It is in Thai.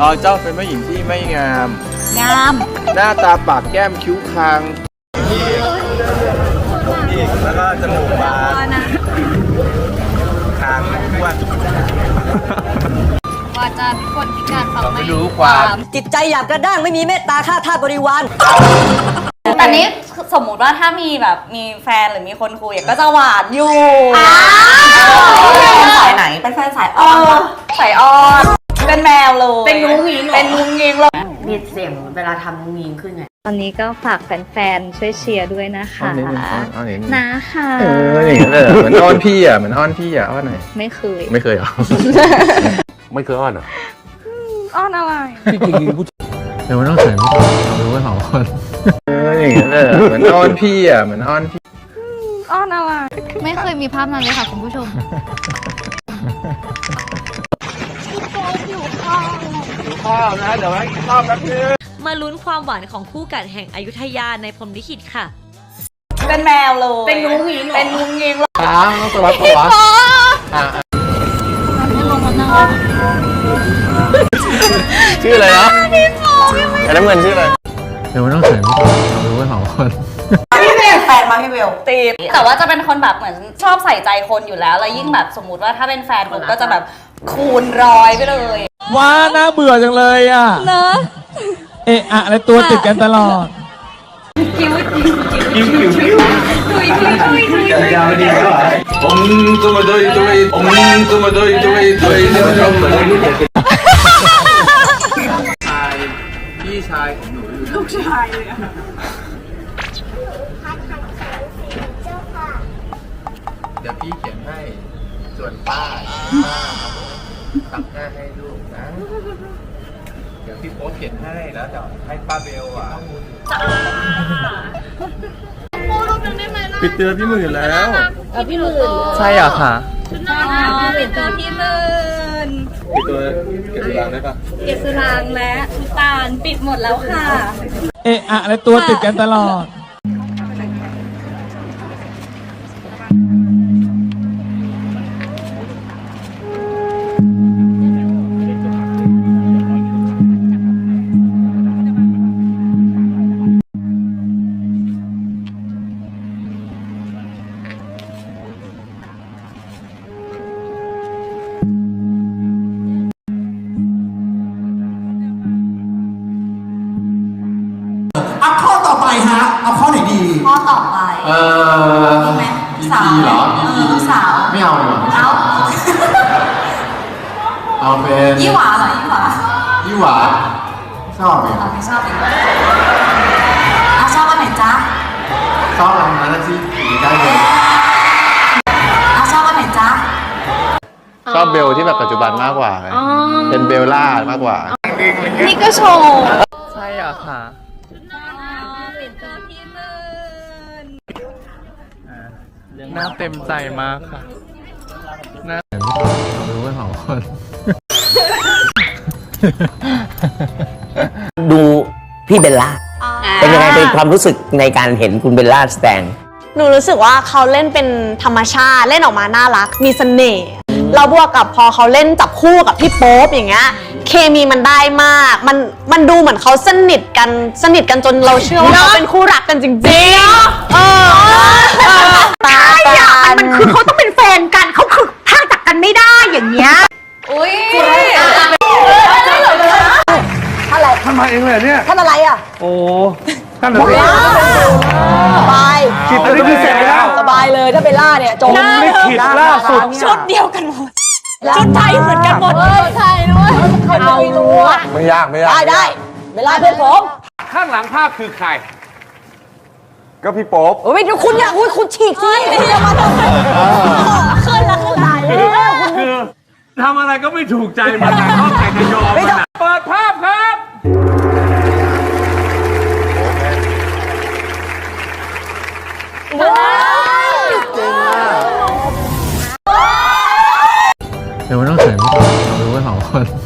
อ๋อเจ้าเป็นผู้หญิงที่ไม่งาม งาม หน้าตาปากแก้มคิ้วคางอีกแล้วก็จมูกบานคางอ้วนว่าจะคนพิการฟังเราไม่รู้ความจิตใจหยาบกระด้างไม่มีเมตตาค่าทาสบริวารแต่นี้สมมุติว่าถ้ามีแบบมีแฟนหรือมีคนคุยก็จะหวานอยู่เป็นสายไหนเป็นแฟนสายอ้อนสายอ้อน เป็นแมวเลยเป็นงุ้งงิงเป็นงุ้งงิงเลยมีเสียงเวลาทำงูยิงขึ้นไงตอนนี้ก็ฝากแฟนๆช่วยเชียร์ด้วยนะคะอ้อนนิดนึงอ้อนอ้อนนิดนึง นะค่ะเอออย่างนั้นเลยเหรอเหมือนอ้อนพี่อะเหมือนอ้อนพี่อะอ้อนหน่อยไม่เคยไม่เคยเหรอ ไม่เคยอ้อนเหรออ้อนอะไรเดี๋ยวมันต้องเสียงพี่ต่อรู้ว่าสองคนเอออย่างนั้นเลยเหรอเหมือนอ้อนพี่อะเหมือนอ้อนพี่อ้อนอะไร ไม่เคยมีภาพนั้นเลยค่ะคุณผู้ชม ข้าวนะเดี๋ยวให้ข้าวแป๊บนึงมาลุ้นความหวานของคู่กัดแห่งอยุธยาในพรหมลิขิตค่ะ เป็นแมวเลย เป็นงุ้งงิงเป็นงุ้งงิงเลยอ้าวต้องสวัสดิ์ปะวะอะชื่ออะไรนะไอ้น้ำเงินชื่ออะไรเดี๋ยวมันต้องเสียงพี่ต่อรู้ว่าสองคนแฟนมาพี่เบลตีบแต่ว่าจะเป็นคนแบบเหมือนชอบใส่ใจคนอยู่แล้ว แล้วยิ่งแบบสมมติว่าถ้าเป็นแฟนผมก็จะแบบ คูณร้อยไปเลยว้าน่าเบื่อจังเลยอะ เนอะเอะอะอะไรตัวติดกันตลอดผมตัวมาด้วยด้วยผมตัวมาด้วยด้วยด้วยเดี๋ยวเราเปิดให้เด็กชายพี่ชายของหนูอยู่ลูกชายเลยอะเดี๋ยวพี่เขียนให้ส่วนป้าป้า ตักหน้าให้ลูกนะ เดี๋ยวพี่โป๊ตเขียนให้แล้วเดี๋ยวให้ป้าเบลอะปิดเตือนพี่หมื่นแล้วใช่อะค่ะปิดตัวที่มื่นปิดตัวเก็บเวลาได้ปะเกสรางและทุตาลปิดหมดแล้วค่ะ เอะอะอะไรตัวติดกันตลอด ต่อไปเออมีไหม EP สาวเหรอ เอ EP อลูกสาวไม่เอาเลยเหรอเอาเอาเป็นยี่หวาเหรอยี่หวายี่หวาชอบไหมเอาไม่ชอบอีกเอาชอบอันไหนจ๊ะชอบอันนั้นที่อยู่ใกล้เลยเอาชอบอันไหนจ๊ะชอบเบลที่แบบปัจจุบันมากกว่าไงเป็นเบลล่ามากกว่า นี่ก็โชว์ ใช่อะค่ะปิด นน่าเต็มใจมากค่ะรู้ว่าสองคน ดูพี่เบลล่า เป็นยังไงเป็นความรู้สึกในการเห็นคุณเบลล่าแสดงหนูรู้สึกว่าเขาเล่นเป็นธรรมชาติเล่นออกมาน่ารัก มีเสน่ห์แล้วบวกกับพอเขาเล่นจับคู่กับพี่โป๊ปอย่างเงี้ยเคมีมันได้มากมันมันดูเหมือนเขาสนิทกันสนิทกันจนเราเชื่อว่าเขาเป็นคู่รักกันจริงๆเออ องเลยเนี่ย ท่านอะไรอะโอ้ท่านเลยสบายคิดอันนี้คือเสร็จแล้ว สบายเลยถ้าเบลล่าเนี่ยจงผมลิขิตล่าสุด ชุดเดียวกันหมด ชุดไทยเหมือนกันหมดใช่ด้วยใครจะไม่รู้อะไม่ยากไม่ยากได้ได้เวลาเพื่อนผมข้างหลังภาพคือใคร ก็พี่โป๊ปโอ้ยเดี๋ยวคุณอย่าอุ้ยคุณฉีกสิคุณอย่ามาทำขึ้นละขึ้นตายแล้วคุณคือทำอะไรก็ไม่ถูกใจมันนะเขาแต่จะยอมมันนะเปิดภาพครับ 有人很，如果有人，我就会好。我。